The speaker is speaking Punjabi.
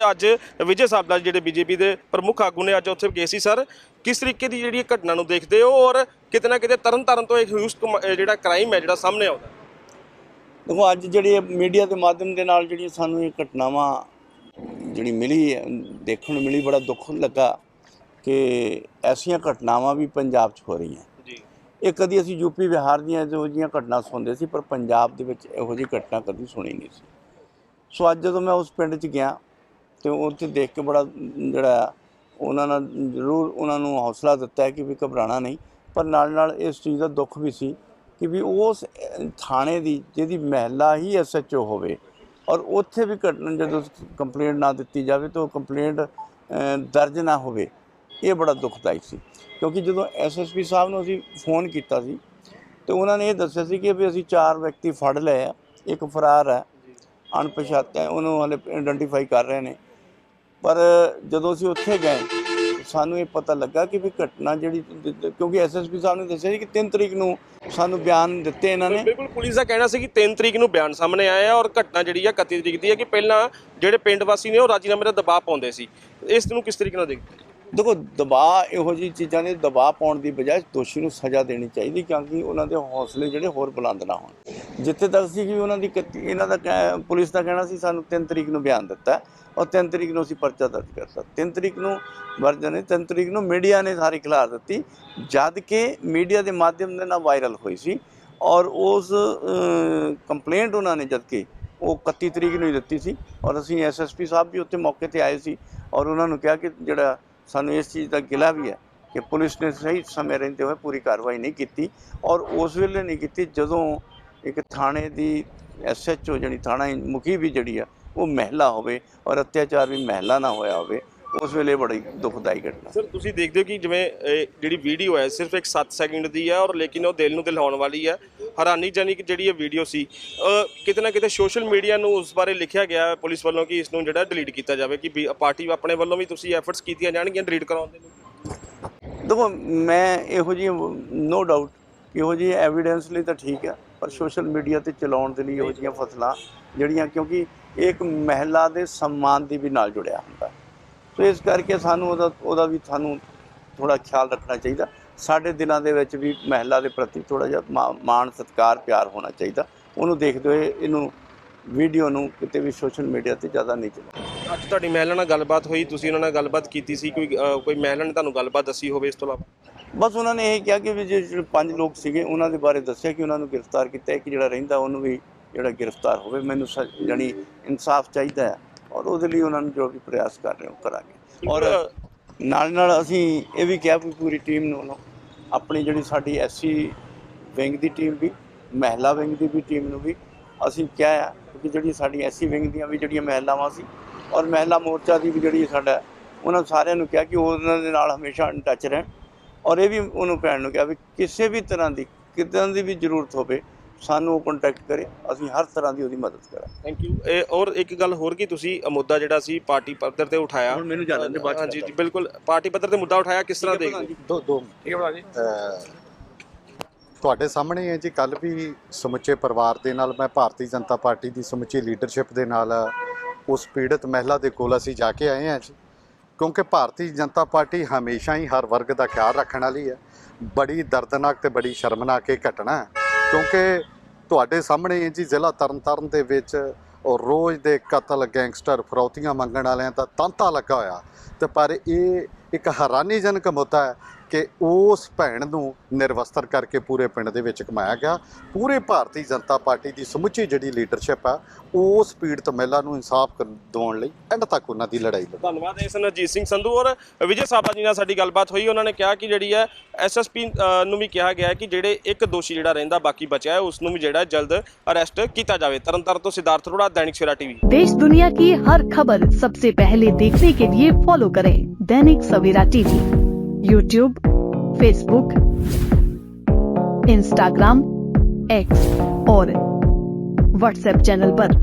ਅੱਜ ਵਿਜੇ ਸਾਹਿਬ ਦਾ ਜਿਹੜੇ ਬੀਜੇਪੀ ਦੇ ਪ੍ਰਮੁੱਖ ਆਗੂ ਨੇ ਅੱਜ ਉੱਥੇ ਗਏ ਸੀ ਸਰ। ਕਿਸ ਤਰੀਕੇ ਦੀ ਜਿਹੜੀ ਘਟਨਾ ਨੂੰ ਦੇਖਦੇ ਹੋ ਔਰ ਕਿਤੇ ਨਾ ਕਿਤੇ ਤਰਨ ਤਾਰਨ ਤੋਂ ਇੱਕ ਹਿਊਜ ਜਿਹੜਾ ਕ੍ਰਾਈਮ ਹੈ ਜਿਹੜਾ ਸਾਹਮਣੇ ਆਉਂਦਾ ਦੇਖੋ ਅੱਜ ਜਿਹੜੀ ਮੀਡੀਆ ਦੇ ਮਾਧਿਅਮ ਦੇ ਨਾਲ ਜਿਹੜੀਆਂ ਸਾਨੂੰ ਇਹ ਘਟਨਾਵਾਂ ਜਿਹੜੀ ਮਿਲੀ ਦੇਖਣ ਨੂੰ ਮਿਲੀ ਬੜਾ ਦੁੱਖ ਲੱਗਾ ਕਿ ਐਸੀਆਂ ਘਟਨਾਵਾਂ ਵੀ ਪੰਜਾਬ 'ਚ ਹੋ ਰਹੀਆਂ। ਜੀ। ਇਹ ਕਦੀ ਅਸੀਂ ਯੂਪੀ ਬਿਹਾਰ ਦੀਆਂ ਇਹੋ ਜਿਹੀਆਂ ਘਟਨਾ ਸੁਣਦੇ ਸੀ ਪਰ ਪੰਜਾਬ ਦੇ ਵਿੱਚ ਇਹੋ ਜਿਹੀ ਘਟਨਾ ਕਦੀ ਸੁਣੀ ਨਹੀਂ ਸੀ। ਸੋ ਅੱਜ ਜਦੋਂ ਮੈਂ ਉਸ ਪਿੰਡ 'ਚ ਗਿਆ ਤੇ ਉੱਥੇ ਦੇਖ ਕੇ ਬੜਾ ਜਿਹੜਾ ਉਹਨਾਂ ਨਾਲ ਜ਼ਰੂਰ ਉਹਨਾਂ ਨੂੰ ਹੌਸਲਾ ਦਿੱਤਾ ਹੈ ਕਿ ਵੀ ਘਬਰਾਣਾ ਨਹੀਂ। ਪਰ ਨਾਲ ਨਾਲ ਇਸ ਚੀਜ਼ ਦਾ ਦੁੱਖ ਵੀ ਸੀ ਕਿ ਵੀ ਉਸ ਥਾਣੇ ਦੀ ਜਿਹਦੀ ਮਹਿਲਾ ਹੀ ਐਸਐਚਓ ਹੋਵੇ ਔਰ ਉੱਥੇ ਵੀ ਘਟਨਾ ਜਦੋਂ ਕੰਪਲੇਂਟ ਨਾ ਦਿੱਤੀ ਜਾਵੇ ਤਾਂ ਕੰਪਲੇਂਟ ਦਰਜ ਨਾ ਹੋਵੇ, ਇਹ ਬੜਾ ਦੁਖਦਾਈ ਸੀ। ਕਿਉਂਕਿ ਜਦੋਂ ਐਸਐਸਪੀ ਸਾਹਿਬ ਨੂੰ ਅਸੀਂ ਫੋਨ ਕੀਤਾ ਸੀ ਤੇ ਉਹਨਾਂ ਨੇ ਇਹ ਦੱਸਿਆ ਸੀ ਕਿ ਵੀ ਅਸੀਂ ਚਾਰ ਵਿਅਕਤੀ ਫੜ ਲਏ ਆ, ਇੱਕ ਫਰਾਰ ਹੈ, ਅਣਪਛਾਤਾ ਹੈ, ਉਹਨੂੰ ਹਲੇ ਆਇਡੈਂਟੀਫਾਈ ਕਰ ਰਹੇ ਨੇ। ਪਰ ਜਦੋਂ ਅਸੀਂ ਉੱਥੇ ਗਏ, ਸਾਨੂੰ ਇਹ ਪਤਾ ਲੱਗਾ ਕਿ ਵੀ ਘਟਨਾ ਜਿਹੜੀ ਕਿਉਂਕਿ ਐਸਐਸਪੀ ਸਾਹਿਬ ਨੇ ਦੱਸਿਆ ਸੀ ਕਿ 3 ਤਰੀਕ ਨੂੰ ਸਾਨੂੰ ਬਿਆਨ ਦਿੱਤੇ ਇਹਨਾਂ ਨੇ। ਬਿਲਕੁਲ ਪੁਲਿਸ ਦਾ ਕਹਿਣਾ ਸੀ ਕਿ 3 ਤਰੀਕ ਨੂੰ ਬਿਆਨ ਸਾਹਮਣੇ ਆਇਆ ਔਰ ਘਟਨਾ ਜਿਹੜੀ ਆ 31 ਤਰੀਕ ਦੀ ਹੈ ਕਿ ਪਹਿਲਾਂ ਜਿਹੜੇ ਪਿੰਡ ਵਾਸੀ ਨੇ ਉਹ ਰਾਜੀਨਾਮੇ ਦਾ ਦਬਾਅ ਪਾਉਂਦੇ ਸੀ। ਇਸ ਨੂੰ ਕਿਸ ਤਰੀਕੇ ਨਾਲ ਦੇਖਦੇ ਦੇਖੋ, ਦਬਾਅ ਇਹੋ ਜਿਹੀ ਚੀਜ਼ਾਂ ਦੇ ਦਬਾਅ ਪਾਉਣ ਦੀ ਬਜਾਏ ਦੋਸ਼ੀ ਨੂੰ ਸਜ਼ਾ ਦੇਣੀ ਚਾਹੀਦੀ, ਕਿਉਂਕਿ ਉਹਨਾਂ ਦੇ ਹੌਸਲੇ ਜਿਹੜੇ ਹੋਰ ਬੁਲੰਦ ਨਾ ਹੋਣ। ਜਿੱਥੇ ਤੱਕ ਸੀ ਕਿ ਉਹਨਾਂ ਦੀ ਕੱਤੀ- ਇਹਨਾਂ ਦਾ ਕਹਿ- ਪੁਲਿਸ ਦਾ ਕਹਿਣਾ ਸੀ, ਸਾਨੂੰ 3 ਤਰੀਕ ਨੂੰ ਬਿਆਨ ਦਿੱਤਾ ਔਰ 3 ਤਰੀਕ ਨੂੰ ਅਸੀਂ ਪਰਚਾ ਦਰਜ ਕਰਤਾ। 3 ਤਰੀਕ ਨੂੰ ਵਰਜਨ ਨੇ 3 ਤਰੀਕ ਨੂੰ ਮੀਡੀਆ ਨੇ ਸਾਰੀ ਖਿਲਾਰ ਦਿੱਤੀ, ਜਦ ਕਿ ਮੀਡੀਆ ਦੇ ਮਾਧਿਅਮ ਦੇ ਨਾਲ ਵਾਇਰਲ ਹੋਈ ਸੀ ਔਰ ਉਸ ਕੰਪਲੇਂਟ ਉਹਨਾਂ ਨੇ ਜਦ ਕਿ ਉਹ 31 ਤਰੀਕ ਨੂੰ ਹੀ ਦਿੱਤੀ ਸੀ ਔਰ ਅਸੀਂ ਐਸਐਸਪੀ ਸਾਹਿਬ ਵੀ ਉੱਥੇ ਮੌਕੇ ਤੇ ਆਏ ਸੀ ਔਰ ਉਹਨਾਂ ਨੂੰ ਕਿਹਾ ਕਿ ਜਿਹੜਾ ਸਾਨੂੰ ਇਸ ਚੀਜ਼ ਦਾ ਗਿਲਾ ਵੀ ਹੈ ਕਿ ਪੁਲਿਸ ਨੇ ਸਹੀ ਸਮੇਂ ਰਹਿੰਦੇ ਹੋਏ ਪੂਰੀ ਕਾਰਵਾਈ ਨਹੀਂ ਕੀਤੀ ਔਰ ਉਸ ਵੇਲੇ ਨਹੀਂ ਕੀਤੀ ਜਦੋਂ ਇੱਕ ਥਾਣੇ ਦੀ ਐਸਐਚਓ ਜਿਹੜੀ ਥਾਣਾ ਮੁਖੀ ਵੀ ਜਿਹੜੀ ਆ, ਉਹ ਮਹਿਲਾ ਹੋਵੇ ਔਰ ਅਤਿਆਚਾਰ ਵੀ ਮਹਿਲਾ ਨਾ ਹੋਇਆ ਹੋਵੇ ਉਸ ਵੇਲੇ ਬੜੀ ਦੁਖਦਾਈ ਘਟਨਾ। ਸਰ ਤੁਸੀਂ ਦੇਖਦੇ ਹੋ ਕਿ ਜਿਵੇਂ ਇਹ ਜਿਹੜੀ ਵੀਡੀਓ ਹੈ ਸਿਰਫ ਇੱਕ 7 ਸੈਕਿੰਡ ਦੀ ਹੈ ਔਰ ਲੇਕਿਨ ਉਹ ਦਿਲ ਨੂੰ ਦਿਲਾਉਣ ਵਾਲੀ ਹੈ। ਹੈਰਾਨੀਜਨਕ ਜਿਹੜੀ ਇਹ ਵੀਡੀਓ ਸੀ ਕਿਤੇ ਨਾ ਕਿਤੇ ਸੋਸ਼ਲ ਮੀਡੀਆ ਨੂੰ ਉਸ ਬਾਰੇ ਲਿਖਿਆ ਗਿਆ ਹੈ ਪੁਲਿਸ ਵੱਲੋਂ ਕਿ ਇਸ ਨੂੰ ਜਿਹੜਾ ਡਿਲੀਟ ਕੀਤਾ ਜਾਵੇ ਕਿ ਵੀ ਪਾਰਟੀ ਆਪਣੇ ਵੱਲੋਂ ਵੀ ਤੁਸੀਂ ਐਫਰਟਸ ਕੀਤੀਆਂ ਜਾਣਗੀਆਂ ਡਿਲੀਟ ਕਰਾਉਣ ਦੇ ਲਈ? ਦੇਖੋ ਮੈਂ ਇਹੋ ਜਿਹੀ ਨੋ ਡਾਊਟ ਇਹੋ ਜਿਹੀ ਐਵੀਡੈਂਸ ਲਈ ਤਾਂ ਠੀਕ ਹੈ ਪਰ ਸੋਸ਼ਲ ਮੀਡੀਆ ਤੇ ਚਲਾਉਣ ਦੇ ਲਈ ਇਹੋ ਜਿਹੀਆਂ ਫਸਲਾਂ ਜਿਹੜੀਆਂ ਕਿਉਂਕਿ ਇਹ ਇੱਕ ਮਹਿਲਾ ਦੇ ਸਨਮਾਨ ਦੀ ਵੀ ਨਾਲ ਜੁੜਿਆ ਹੁੰਦਾ। ਸੋ ਇਸ ਕਰਕੇ ਸਾਨੂੰ ਉਹਦਾ ਉਹਦਾ ਵੀ ਸਾਨੂੰ ਥੋੜਾ ਖਿਆਲ ਰੱਖਣਾ ਚਾਹੀਦਾ। ਸਾਡੇ ਦਿਲਾਂ ਦੇ ਵਿੱਚ ਵੀ ਮਹਿਲਾ ਦੇ ਪ੍ਰਤੀ ਥੋੜਾ ਜਿਹਾ ਮਾਣ ਸਤਿਕਾਰ ਪਿਆਰ ਹੋਣਾ ਚਾਹੀਦਾ। ਉਹਨੂੰ ਦੇਖਦੇ ਹੋਏ ਇਹਨੂੰ ਵੀਡੀਓ ਨੂੰ ਕਿਤੇ ਵੀ ਸੋਸ਼ਲ ਮੀਡੀਆ ਤੇ ਜ਼ਿਆਦਾ ਨਹੀਂ ਚਲਾਉਣਾ। ਅੱਜ ਤੁਹਾਡੀ ਮਹਿਲਾ ਨਾਲ ਗੱਲਬਾਤ ਹੋਈ ਤੁਸੀਂ ਉਹਨਾਂ ਨਾਲ ਗੱਲਬਾਤ ਕੀਤੀ ਸੀ ਕੋਈ ਕੋਈ ਮਹਿਲਾ ਨੇ ਤੁਹਾਨੂੰ ਗੱਲਬਾਤ ਦੱਸੀ ਹੋਵੇ ਇਸ ਤੋਂ ਇਲਾਵਾ? ਬਸ ਉਹਨਾਂ ਨੇ ਇਹ ਕਿਹਾ ਕਿ ਵੀ ਜਿਹੜੇ ਪੰਜ ਲੋਕ ਸੀਗੇ ਉਹਨਾਂ ਦੇ ਬਾਰੇ ਦੱਸਿਆ ਕਿ ਉਹਨਾਂ ਨੂੰ ਗ੍ਰਿਫਤਾਰ ਕੀਤਾ ਹੈ ਕਿ ਜਿਹੜਾ ਰਹਿੰਦਾ ਉਹਨੂੰ ਵੀ ਜਿਹੜਾ ਗ੍ਰਿਫਤਾਰ ਹੋਵੇ। ਮੈਨੂੰ ਜਾਣੀ ਇਨਸਾਫ ਚਾਹੀਦਾ ਹੈ। ਔਰ ਉਹਦੇ ਲਈ ਉਹਨਾਂ ਨੂੰ ਜੋ ਵੀ ਪ੍ਰਯਾਸ ਕਰ ਰਹੇ ਹੋ ਕਰਾਂਗੇ। ਔਰ ਨਾਲ ਨਾਲ ਅਸੀਂ ਇਹ ਵੀ ਕਿਹਾ ਵੀ ਪੂਰੀ ਟੀਮ ਨੂੰ ਆਪਣੀ ਜਿਹੜੀ ਸਾਡੀ ਐਸਸੀ ਵਿੰਗ ਦੀ ਟੀਮ ਵੀ ਮਹਿਲਾ ਵਿੰਗ ਦੀ ਵੀ ਟੀਮ ਨੂੰ ਵੀ ਅਸੀਂ ਕਿਹਾ ਹੈ ਕਿ ਜਿਹੜੀ ਸਾਡੀ ਐਸਸੀ ਵਿੰਗ ਦੀਆਂ ਵੀ ਜਿਹੜੀਆਂ ਮਹਿਲਾਵਾਂ ਸੀ ਔਰ ਮਹਿਲਾ ਮੋਰਚਾ ਦੀ ਵੀ ਜਿਹੜੀ ਸਾਡਾ ਉਹਨਾਂ ਸਾਰਿਆਂ ਨੂੰ ਕਿਹਾ ਕਿ ਉਹ ਉਹਨਾਂ ਦੇ ਨਾਲ ਹਮੇਸ਼ਾ ਇਨ ਟੱਚ ਰਹਿਣ। ਔਰ ਇਹ ਵੀ ਉਹਨੂੰ ਭੈਣ ਨੂੰ ਕਿਹਾ ਵੀ ਕਿਸੇ ਵੀ ਤਰ੍ਹਾਂ ਦੀ ਕਿਦਾਂ ਦੀ ਵੀ ਜ਼ਰੂਰਤ ਹੋਵੇ ਸਾਨੂੰ ਕੰਟੈਕਟ ਕਰੇ ਅਸੀਂ ਹਰ ਤਰ੍ਹਾਂ ਦੀ ਉਹਦੀ ਮਦਦ ਕਰਾਂਗੇ। ਥੈਂਕ ਯੂ ਇਹ ਔਰ ਇੱਕ ਗੱਲ ਹੋਰ ਕੀ ਤੁਸੀਂ ਅ, ਮੁੱਦਾ ਜਿਹੜਾ ਸੀ ਪਾਰਟੀ ਪੱਧਰ ਤੇ ਉਠਾਇਆ? ਹੁਣ ਮੈਨੂੰ ਜਾਣਨ ਦੇ ਬਾਅਦ ਹਾਂਜੀ ਜੀ ਬਿਲਕੁਲ। ਪਾਰਟੀ ਪੱਧਰ ਤੇ ਮੁੱਦਾ ਉਠਾਇਆ ਕਿਸ ਤਰ੍ਹਾਂ ਦੇਖਦੇ ਦੋ ਦੋ ਠੀਕ ਹੈ ਭਰਾ ਜੀ? ਤੁਹਾਡੇ ਸਾਹਮਣੇ ਹੈ ਜੀ ਕੱਲ ਵੀ ਸਮੁੱਚੇ ਪਰਿਵਾਰ ਦੇ ਨਾਲ ਮੈਂ ਭਾਰਤੀ ਜਨਤਾ ਪਾਰਟੀ ਦੀ ਸਮੁੱਚੀ ਲੀਡਰਸ਼ਿਪ ਦੇ ਨਾਲ ਉਸ ਪੀੜਤ ਮਹਿਲਾ ਦੇ ਕੋਲ ਅਸੀਂ ਜਾ ਕੇ ਆਏ ਹਾਂ ਜੀ। ਕਿਉਂਕਿ ਭਾਰਤੀ ਜਨਤਾ ਪਾਰਟੀ ਹਮੇਸ਼ਾ ਹੀ ਹਰ ਵਰਗ ਦਾ ਖਿਆਲ ਰੱਖਣ ਵਾਲੀ ਹੈ। ਬੜੀ ਦਰਦਨਾਕ ਤੇ ਬੜੀ ਸ਼ਰਮਨਾਕ ਇਹ ਘਟਨਾ ਹੈ। ਕਿਉਂਕਿ ਤੁਹਾਡੇ ਸਾਹਮਣੇ ਜੀ ਜ਼ਿਲ੍ਹਾ ਤਰਨਤਾਰਨ ਦੇ ਵਿੱਚ ਉਹ ਰੋਜ਼ ਦੇ ਕਤਲ, ਗੈਂਗਸਟਰ ਫਰੌਤੀਆਂ ਮੰਗਣ ਵਾਲਿਆਂ ਦਾ ਤਾਂਤਾ ਲੱਗਾ ਹੋਇਆ। ਤੇ ਪਰ ਇਹ ਇੱਕ ਹੈਰਾਨੀਜਨਕ ਮੁੱਦਾ ਹੈ ਕਿ ਉਸ ਭੈਣ ਨੂੰ ਨਿਰਵਸਤਰ ਕਰਕੇ ਪੂਰੇ ਪਿੰਡ ਦੇ ਵਿੱਚ ਘਮਾਇਆ ਗਿਆ ਪੂਰੇ ਭਾਰਤੀ ਜਨਤਾ ਪਾਰਟੀ ਦੀ ਸਮੁੱਚੀ ਜਿਹੜੀ ਲੀਡਰਸ਼ਿਪ ਆ ਉਸ ਪੀੜਤ ਮਹਿਲਾ ਨੂੰ ਇਨਸਾਫ ਕਰ- ਦਿਵਾਉਣ ਲਈ ਐਂਡ ਤੱਕ ਉਹਨਾਂ ਦੀ ਲੜਾਈ ਲੜੀ ਧੰਨਵਾਦ ਇਸ ਨਰਜੀਤ ਸਿੰਘ ਸੰਧੂ ਔਰ ਵਿਜੇ ਸਾਬਾ ਜੀ ਨਾਲ ਸਾਡੀ ਗੱਲਬਾਤ ਹੋਈ ਉਹਨਾਂ ਨੇ ਕਿਹਾ ਕਿ ਜਿਹੜੀ ਹੈ ਐਸਐਸਪੀ ਨੂੰ ਵੀ ਕਿਹਾ ਗਿਆ ਹੈ ਕਿ ਜਿਹੜੇ ਇੱਕ ਦੋਸ਼ੀ ਜਿਹੜਾ ਰਹਿੰਦਾ ਬਾਕੀ ਬਚਿਆ ਹੈ ਉਸ ਨੂੰ ਵੀ ਜਿਹੜਾ ਜਲਦ ਅਰੈਸਟ ਕੀਤਾ ਜਾਵੇ ਤਰਨਤਾਰਨ ਤੋਂ ਸਿਧਾਰਥ ਅਰੋੜਾ ਦੈਨਿਕ ਸਵੇਰਾ ਟੀਵੀ देश दुनिया की हर खबर सबसे पहले देखने के लिए फॉलो करें Dainik Savera TV YouTube Facebook Instagram X और व्हाट्सएप चैनल पर।